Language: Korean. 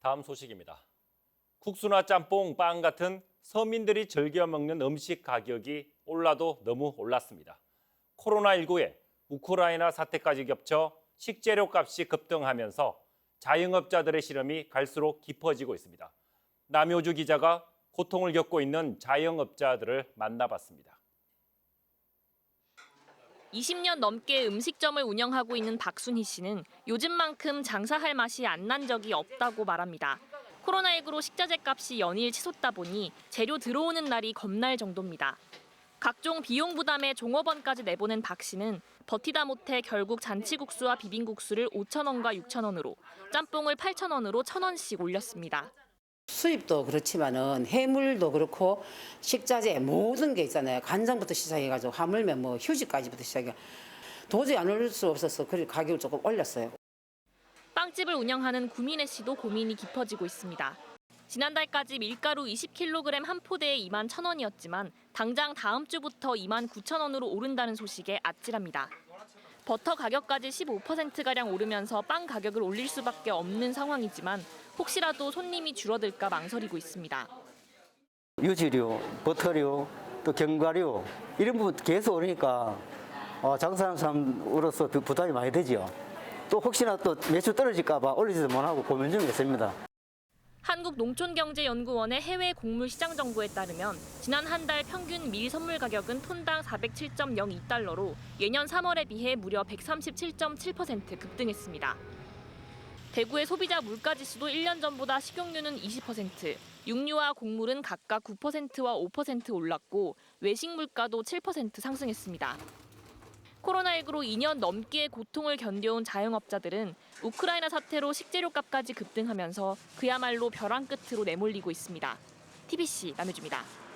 다음 소식입니다. 국수나 짬뽕, 빵 같은 서민들이 즐겨 먹는 음식 가격이 올라도 너무 올랐습니다. 코로나19에 우크라이나 사태까지 겹쳐 식재료 값이 급등하면서 자영업자들의 시름이 갈수록 깊어지고 있습니다. 남효주 기자가 고통을 겪고 있는 자영업자들을 만나봤습니다. 20년 넘게 음식점을 운영하고 있는 박순희 씨는 요즘만큼 장사할 맛이 안 난 적이 없다고 말합니다. 코로나19로 식자재 값이 연일 치솟다 보니 재료 들어오는 날이 겁날 정도입니다. 각종 비용 부담에 종업원까지 내보낸 박 씨는 버티다 못해 결국 잔치국수와 비빔국수를 5천 원과 6천 원으로, 짬뽕을 8천 원으로 1천 원씩 올렸습니다. 수입도 그렇지만은 해물도 그렇고 식자재 모든 게 있잖아요. 간장부터 시작해가지고 하물며 뭐 휴지까지부터 시작해 도저히 안 올릴 수 없어서 그 가격을 조금 올렸어요. 빵집을 운영하는 구민혜 씨도 고민이 깊어지고 있습니다. 지난달까지 밀가루 20kg 한 포대에 2만 1천 원이었지만 당장 다음 주부터 2만 9천 원으로 오른다는 소식에 아찔합니다. 버터 가격까지 15%가량 오르면서 빵 가격을 올릴 수밖에 없는 상황이지만 혹시라도 손님이 줄어들까 망설이고 있습니다. 유지료, 버터료, 또 견과류 이런 부분 계속 오르니까 어, 장사하는 사람으로서 그 부담이 많이 되지요. 또 혹시나 또 매출 떨어질까 봐 올리지도 못하고 고민 중에 있습니다. 한국농촌경제연구원의 해외 곡물 시장 정보에 따르면 지난 한 달 평균 밀 선물 가격은 톤당 407.02달러로 예년 3월에 비해 무려 137.7% 급등했습니다. 대구의 소비자 물가 지수도 1년 전보다 식용유는 20%, 육류와 곡물은 각각 9%와 5% 올랐고 외식 물가도 7% 상승했습니다. 코로나19로 2년 넘게 고통을 견뎌온 자영업자들은 우크라이나 사태로 식재료 값까지 급등하면서 그야말로 벼랑 끝으로 내몰리고 있습니다. TBC 남효주입니다.